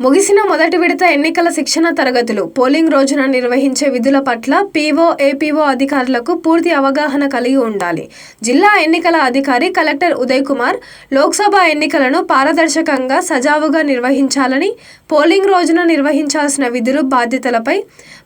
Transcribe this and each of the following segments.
ముగిసిన మొదటి విడత ఎన్నికల శిక్షణ తరగతులు. పోలింగ్ రోజున నిర్వహించే విధుల పట్ల పీఓ ఏపీఓ అధికారులకు పూర్తి అవగాహన కలిగి ఉండాలి. జిల్లా ఎన్నికల అధికారి కలెక్టర్ ఉదయ్ కుమార్ లోక్సభ ఎన్నికలను పారదర్శకంగా సజావుగా నిర్వహించాలని పోలింగ్ రోజున నిర్వహించాల్సిన విధులు బాధ్యతలపై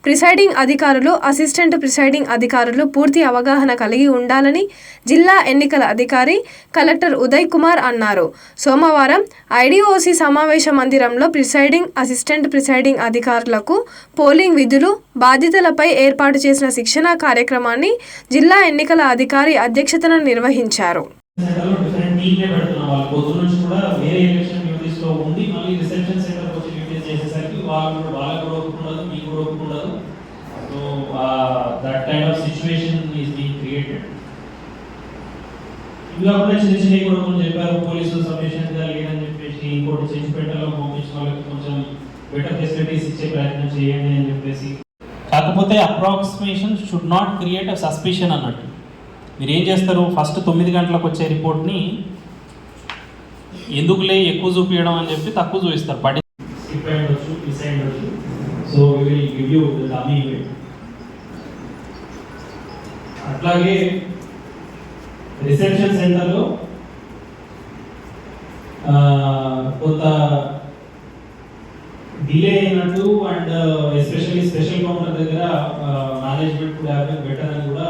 ప్రిసైడింగ్ అధికారులు అసిస్టెంట్ ప్రిసైడింగ్ అధికారులు పూర్తి అవగాహన కలిగి ఉండాలని జిల్లా ఎన్నికల అధికారి కలెక్టర్ ఉదయ్ కుమార్ అన్నారు. సోమవారం ఐడిఓసి సమావేశ మందిరంలో ప్రిసైడింగ్ అసిస్టెంట్ ప్రిసైడింగ్ అధికారులకు పోలింగ్ విధులు బాధ్యతలపై ఏర్పాటు చేసిన శిక్షణా కార్యక్రమాన్ని జిల్లా ఎన్నికల అధికారి అధ్యక్షతన నిర్వహించారు. ఇంకా కూడా చిన్న చిన్న కూడా కొంచెం చెప్పారు పోలీసులు సఫిషియెంట్ ఇంకోటి చెంచుపేటలో పంపించిన వాళ్ళకి కొంచెం బెటర్ ఫెసిలిటీస్ ఇచ్చే ప్రయత్నం చేయండి అని చెప్పేసి. కాకపోతే approximation should not create a suspicion అన్నట్టు. మీరు ఏం చేస్తారు? ఫస్ట్ తొమ్మిది గంటలకు వచ్చే రిపోర్ట్ని ఎందుకులే ఎక్కువ చూపించడం అని చెప్పి తక్కువ చూపిస్తారు. పడి స్కిప్ అయ్యొచ్చు miss అయ్యొచ్చు so will give you dummy అట్లాగే రిసెప్షన్ సెంటర్లో కొంత డిలే అయినట్టు అండ్ ఎస్పెషల్లీ స్పెషల్ కౌంటర్ దగ్గర మేనేజ్మెంట్ కూడా బెటర్ అని కూడా